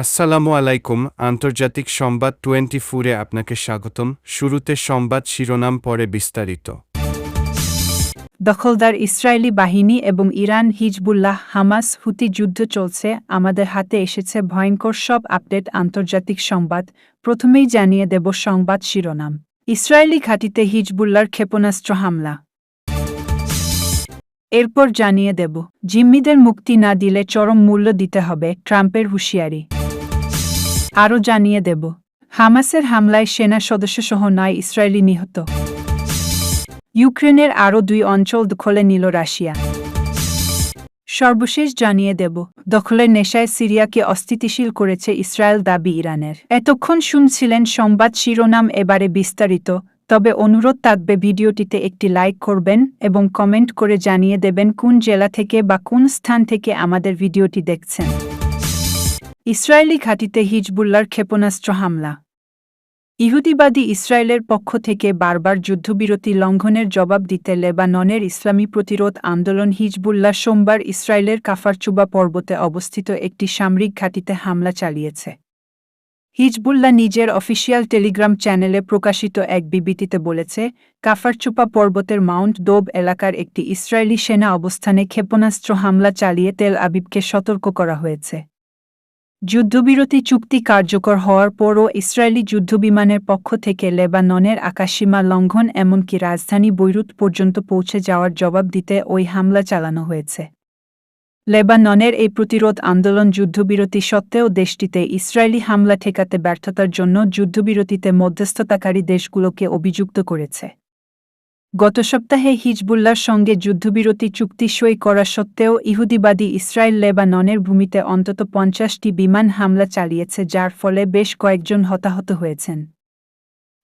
আসসালামু আলাইকুম, আন্তর্জাতিক সংবাদ টোয়েন্টি ফোরে আপনাকে স্বাগতম। শুরুতে সংবাদ শিরোনাম, পরে বিস্তারিত। দখলদার ইসরায়েলি বাহিনী এবং ইরান, হিজবুল্লাহ, হামাস, হুতি যুদ্ধ চলছে। আমাদের হাতে এসেছে ভয়ঙ্কর সব আপডেট, আন্তর্জাতিক সংবাদ। প্রথমেই জানিয়ে দেব সংবাদ শিরোনাম। ইসরায়েলি ঘাঁটিতে হিজবুল্লার ক্ষেপণাস্ত্র হামলা। এরপর জানিয়ে দেব, জিম্মিদের মুক্তি না দিলে চরম মূল্য দিতে হবে, ট্রাম্পের হুঁশিয়ারি। আরও জানিয়ে দেব। হামাসের হামলায় সেনা সদস্যসহ নয় ইসরায়েলি নিহত। ইউক্রেনের আরও দুই অঞ্চল দখলে নিল রাশিয়া। সর্বশেষ জানিয়ে দেব, দখলের নেশায় সিরিয়াকে অস্থিতিশীল করেছে ইসরায়েল দাবি ইরানের। এতক্ষণ শুনছিলেন সংবাদ শিরোনাম এবারে বিস্তারিত, তবে অনুরোধ থাকবে ভিডিওটিতে একটি লাইক করবেন এবং কমেন্ট করে জানিয়ে দেবেন কোন জেলা থেকে বা কোন স্থান থেকে আমাদের ভিডিওটি দেখছেন। ইসরায়েলি ঘাঁটিতে হিজবুল্লার ক্ষেপণাস্ত্র হামলা। ইহুদিবাদী ইসরায়েলের পক্ষ থেকে বারবার যুদ্ধবিরতি লঙ্ঘনের জবাব দিতে লেবাননের ইসলামী প্রতিরোধ আন্দোলন হিজবুল্লাহ সোমবার ইসরায়েলের কাফারচুবা পর্বতে অবস্থিত একটি সামরিক ঘাঁটিতে হামলা চালিয়েছে। হিজবুল্লাহ নিজের অফিসিয়াল টেলিগ্রাম চ্যানেলে প্রকাশিত এক বিবৃতিতে বলেছে, কাফারচুপা পর্বতের মাউন্ট দোব এলাকার একটি ইসরায়েলি সেনা অবস্থানে ক্ষেপণাস্ত্র হামলা চালিয়ে তেল আবিবকে সতর্ক করা হয়েছে। যুদ্ধবিরতি চুক্তি কার্যকর হওয়ার পরও ইসরায়েলি যুদ্ধবিমানের পক্ষ থেকে লেবাননের আকাশসীমা লঙ্ঘন এমনকি রাজধানী বৈরুত পর্যন্ত পৌঁছে যাওয়ার জবাব দিতে ওই হামলা চালানো হয়েছে। লেবাননের এই প্রতিরোধ আন্দোলন যুদ্ধবিরতি সত্ত্বেও দেশটিতে ইসরায়েলি হামলা ঠেকাতে ব্যর্থতার জন্য যুদ্ধবিরতিতে মধ্যস্থতাকারী দেশগুলোকে অভিযুক্ত করেছে। গত সপ্তাহে হিজবুল্লার সঙ্গে যুদ্ধবিরতি চুক্তি সই করা সত্ত্বেও ইহুদিবাদী ইসরায়েল লেবাননের ভূমিতে অন্তত পঞ্চাশটি বিমান হামলা চালিয়েছে, যার ফলে বেশ কয়েকজন হতাহত হয়েছেন।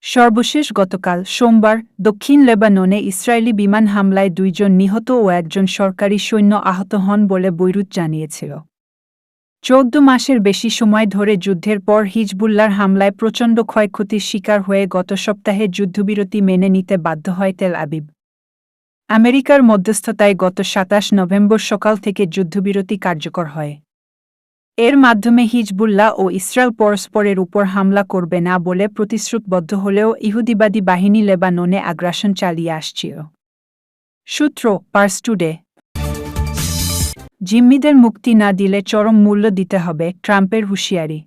সর্বশেষ গতকাল সোমবার দক্ষিণ লেবাননে ইসরায়েলি বিমান হামলায় দুইজন নিহত ও একজন সরকারি সৈন্য আহত হন বলে বৈরুত জানিয়েছিল। চৌদ্দ মাসের বেশি সময় ধরে যুদ্ধের পর হিজবুল্লার হামলায় প্রচণ্ড ক্ষয়ক্ষতির শিকার হয়ে গত সপ্তাহে যুদ্ধবিরতি মেনে নিতে বাধ্য হয় তেল আবিব। আমেরিকার মধ্যস্থতায় গত সাতাশ নভেম্বর সকাল থেকে যুদ্ধবিরতি কার্যকর হয়। এর মাধ্যমে হিজবুল্লাহ ও ইসরায়েল পরস্পরের উপর হামলা করবে না বলে প্রতিশ্রুতবদ্ধ হলেও ইহুদিবাদী বাহিনী লেবাননে আগ্রাসন চালিয়ে আসছিল সূত্র, পার্স টুডে। জিম্মিদের মুক্তি না দিলে চরম মূল্য দিতে হবে ট্রাম্পের হুঁশিয়ারি।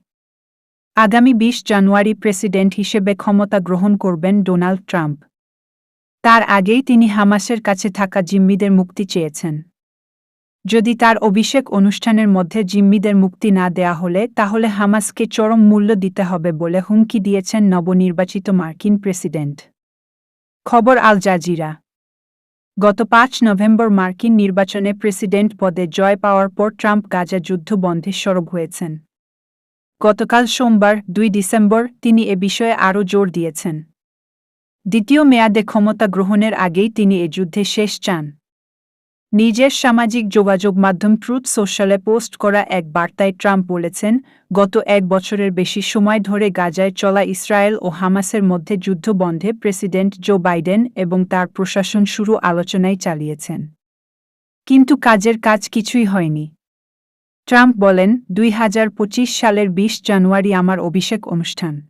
আগামী বিশ জানুয়ারি প্রেসিডেন্ট হিসেবে ক্ষমতা গ্রহণ করবেন ডোনাল্ড ট্রাম্প। তার আগেই তিনি হামাসের কাছে থাকা জিম্মিদের মুক্তি চেয়েছেন। যদি তার অভিষেক অনুষ্ঠানের মধ্যে জিম্মিদের মুক্তি না দেয়া হলে, তাহলে হামাসকে চরম মূল্য দিতে হবে বলে হুমকি দিয়েছেন নবনির্বাচিত মার্কিন প্রেসিডেন্ট। খবর আল জাজিরা গত পাঁচ নভেম্বর মার্কিন নির্বাচনে প্রেসিডেন্ট পদে জয় পাওয়ার পর ট্রাম্প গাজা যুদ্ধ বন্ধে সরব হয়েছেন। গতকাল সোমবার, দুই ডিসেম্বর, তিনি এ বিষয়ে আরও জোর দিয়েছেন। দ্বিতীয় মেয়াদে ক্ষমতা গ্রহণের আগেই তিনি এ যুদ্ধে শেষ চান। নিজের সামাজিক যোগাযোগ মাধ্যম ট্রুথ সোশ্যালে পোস্ট করা এক বার্তায় ট্রাম্প বলেছেন, গত এক বছরের বেশি সময় ধরে গাজায় চলা ইসরায়েল ও হামাসের মধ্যে যুদ্ধ বন্ধে প্রেসিডেন্ট জো বাইডেন এবং তার প্রশাসন শুরু আলোচনায় চালিয়েছেন। কিন্তু কাজের কাজ কিছুই হয়নি। ট্রাম্প বলেন, দুই হাজার পঁচিশ সালের ২০ জানুয়ারি আমার অভিষেক অনুষ্ঠান।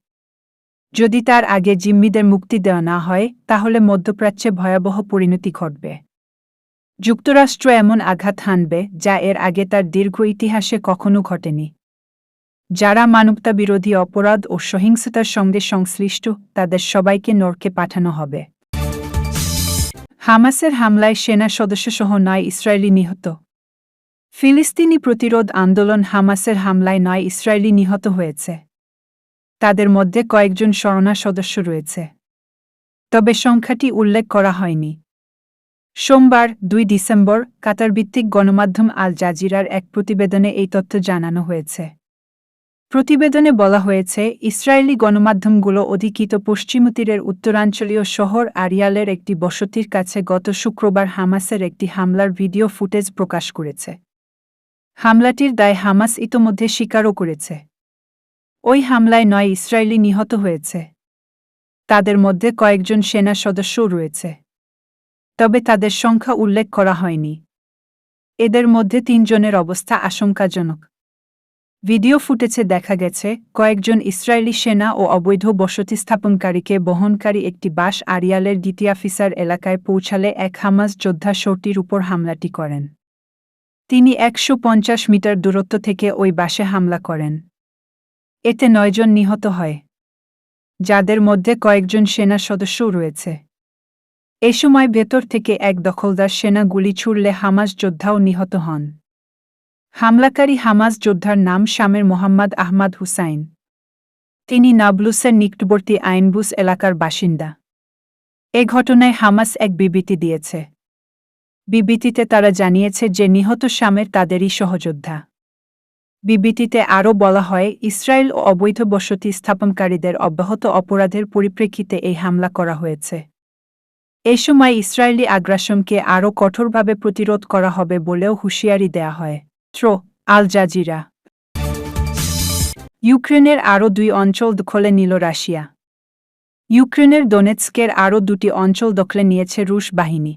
যদি তার আগে জিম্মিদের মুক্তি দেওয়া না হয়, তাহলে মধ্যপ্রাচ্যে ভয়াবহ পরিণতি ঘটবে। যুক্তরাষ্ট্র এমন আঘাত হানবে যা এর আগে তার দীর্ঘ ইতিহাসে কখনো ঘটেনি। যারা মানবতাবিরোধী অপরাধ ও সহিংসতার সঙ্গে সংশ্লিষ্ট, তাদের সবাইকে নরকে পাঠানো হবে। হামাসের হামলায় সেনা সদস্যসহ নয় ইসরায়েলি নিহত। ফিলিস্তিনি প্রতিরোধ আন্দোলন হামাসের হামলায় নয় ইসরায়েলি নিহত হয়েছে। তাদের মধ্যে কয়েকজন শরণা সদস্য রয়েছে। তবে সংখ্যাটি উল্লেখ করা হয়নি। সোমবার, দুই ডিসেম্বর, কাতার ভিত্তিক গণমাধ্যম আল জাজিরার এক প্রতিবেদনে এই তথ্য জানানো হয়েছে। প্রতিবেদনে বলা হয়েছে, ইসরায়েলি গণমাধ্যমগুলো অধিকৃত পশ্চিম তীরের উত্তরাঞ্চলীয় শহর আরিয়ালের একটি বসতির কাছে গত শুক্রবার হামাসের একটি হামলার ভিডিও ফুটেজ প্রকাশ করেছে। হামলাটির দায় হামাস ইতোমধ্যে স্বীকারও করেছে। ওই হামলায় নয় ইসরায়েলি নিহত হয়েছে। তাদের মধ্যে কয়েকজন সেনা সদস্যও রয়েছে। তবে তাদের সংখ্যা উল্লেখ করা হয়নি। এদের মধ্যে তিনজনের অবস্থা আশঙ্কাজনক। ভিডিও ফুটেজে দেখা গেছে, কয়েকজন ইসরায়েলি সেনা ও অবৈধ বসতি স্থাপনকারীকে বহনকারী একটি বাস আরিয়ালের গিতিয়াফিসার এলাকায় পৌঁছালে এক হামাস যোদ্ধা শোটির উপর হামলাটি করেন। তিনি একশো পঞ্চাশ মিটার দূরত্ব থেকে ওই বাসে হামলা করেন। এতে নয়জন নিহত হয়। যাদের মধ্যে কয়েকজন সেনা সদস্যও রয়েছে। এ সময় ভেতর থেকে এক দখলদার সেনা গুলি ছুড়লে হামাস যোদ্ধাও নিহত হন। হামলাকারী হামাস যোদ্ধার নাম শামের মোহাম্মদ আহমাদ হুসাইন। তিনি নাবলুসের নিকটবর্তী আইনবুস এলাকার বাসিন্দা। এ ঘটনায় হামাস এক বিবৃতি দিয়েছে। বিবৃতিতে তারা জানিয়েছে যে নিহত শামের তাদেরই সহযোদ্ধা। বিবৃতিতে আরও বলা হয়, ইসরায়েল ও অবৈধ বসতি স্থাপনকারীদের অব্যাহত অপরাধের পরিপ্রেক্ষিতে এই হামলা করা হয়েছে। এ সময় ইসরায়েলি আগ্রাসনকে আরও কঠোরভাবে প্রতিরোধ করা হবে বলেও হুঁশিয়ারি দেয়া হয়। ট্রো আল জাজিরা। ইউক্রেনের আরও দুই অঞ্চল দখলে নিল রাশিয়া। ইউক্রেনের দোনেৎস্কের আরও দুটি অঞ্চল দখলে নিয়েছে রুশ বাহিনী।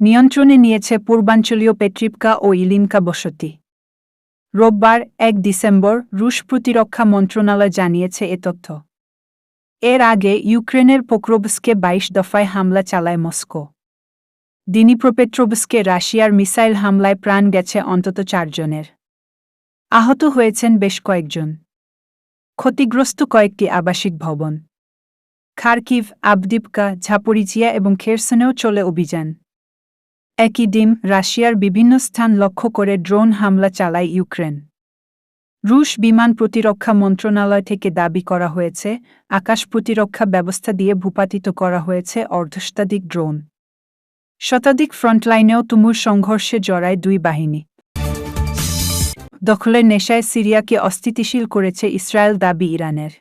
নিয়ন্ত্রণে নিয়েছে পূর্বাঞ্চলীয় পেট্রিপকা ও ইলিনকা বসতি। রোববার এক ডিসেম্বর রুশ প্রতিরক্ষা মন্ত্রণালয় জানিয়েছে এ তথ্য। এর আগে ইউক্রেনের পোক্রোবস্কে বাইশ দফায় হামলা চালায় মস্কো। দিনিপ্রোপেট্রোবস্কে রাশিয়ার মিসাইল হামলায় প্রাণ গেছে অন্তত চারজনের। আহত হয়েছেন বেশ কয়েকজন। ক্ষতিগ্রস্ত কয়েকটি আবাসিক ভবন। খারকিভ আবদিপকা ঝাপরিজিয়া এবং খেরসনেও চলে অভিযান। একই দিন রাশিয়ার বিভিন্ন স্থান লক্ষ্য করে ড্রোন হামলা চালায় ইউক্রেন। রুশ বিমান প্রতিরক্ষা মন্ত্রণালয় থেকে দাবি করা হয়েছে, আকাশ প্রতিরক্ষা ব্যবস্থা দিয়ে ভূপাতিত করা হয়েছে অর্ধশতাধিক ড্রোন। শতাধিক ফ্রন্টলাইনেও তুমুর সংঘর্ষে জড়ায় দুই বাহিনী। দখলের নেশায় সিরিয়াকে অস্থিতিশীল করেছে ইসরায়েল দাবি ইরানের।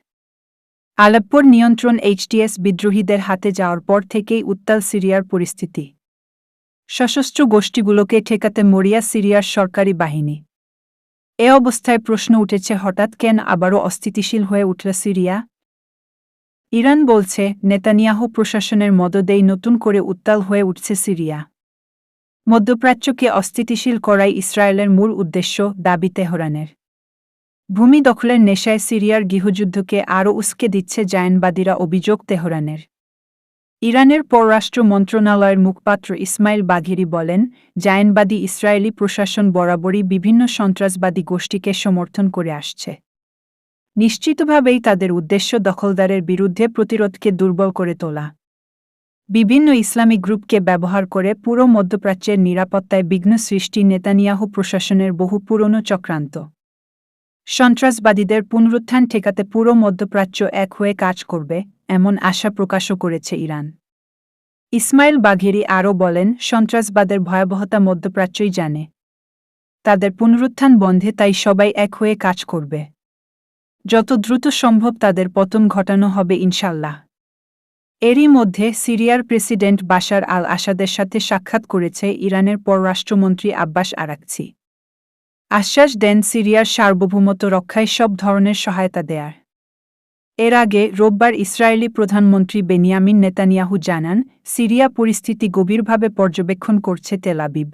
আলেপ্পোর নিয়ন্ত্রণ এইচটিএস বিদ্রোহীদের হাতে যাওয়ার পর থেকেই উত্তাল সিরিয়ার পরিস্থিতি। সশস্ত্র গোষ্ঠীগুলোকে ঠেকাতে মরিয়া সিরিয়ার সরকারি বাহিনী। এ অবস্থায় প্রশ্ন উঠেছে, হঠাৎ কেন আবারও অস্থিতিশীল হয়ে উঠল সিরিয়া? ইরান বলছে, নেতানিয়াহু প্রশাসনের মদদেই নতুন করে উত্তাল হয়ে উঠছে সিরিয়া। মধ্যপ্রাচ্যকে অস্থিতিশীল করাই ইসরায়েলের মূল উদ্দেশ্য, দাবি তেহরানের। ভূমি দখলের নেশায় সিরিয়ার গৃহযুদ্ধকে আরও উস্কে দিচ্ছে জায়নবাদীরা অভিযোগ তেহরানের। ইরানের পররাষ্ট্র মন্ত্রণালয়ের মুখপাত্র ইসমাইল বাঘেরি বলেন, জায়নবাদী ইসরায়েলি প্রশাসন বরাবরই বিভিন্ন সন্ত্রাসবাদী গোষ্ঠীকে সমর্থন করে আসছে। নিশ্চিতভাবেই তাদের উদ্দেশ্য দখলদারের বিরুদ্ধে প্রতিরোধকে দুর্বল করে তোলা। বিভিন্ন ইসলামী গ্রুপকে ব্যবহার করে পুরো মধ্যপ্রাচ্যের নিরাপত্তায় বিঘ্ন সৃষ্টি নেতানিয়াহু প্রশাসনের বহু পুরনো চক্রান্ত। সন্ত্রাসবাদীদের পুনরুত্থান ঠেকাতে পুরো মধ্যপ্রাচ্য এক হয়ে কাজ করবে, এমন আশা প্রকাশও করেছে ইরান। ইসমাইল বাঘেরি আরও বলেন, সন্ত্রাসবাদের ভয়াবহতা মধ্যপ্রাচ্যই জানে। তাদের পুনরুত্থান বন্ধে তাই সবাই এক হয়ে কাজ করবে। যত দ্রুত সম্ভব তাদের পতন ঘটানো হবে ইনশাল্লাহ। এরই মধ্যে সিরিয়ার প্রেসিডেন্ট বাশার আল আসাদের সাথে সাক্ষাৎ করেছে ইরানের পররাষ্ট্রমন্ত্রী আব্বাস আরাকচি। আশ্বাস দেন সিরিয়ার সার্বভৌমত্ব রক্ষায় সব ধরনের সহায়তা দেয়ার। এর আগে রোববার ইসরায়েলি প্রধানমন্ত্রী বেনিয়ামিন নেতানিয়াহু জানান, সিরিয়া পরিস্থিতি গভীরভাবে পর্যবেক্ষণ করছে তেলাবিব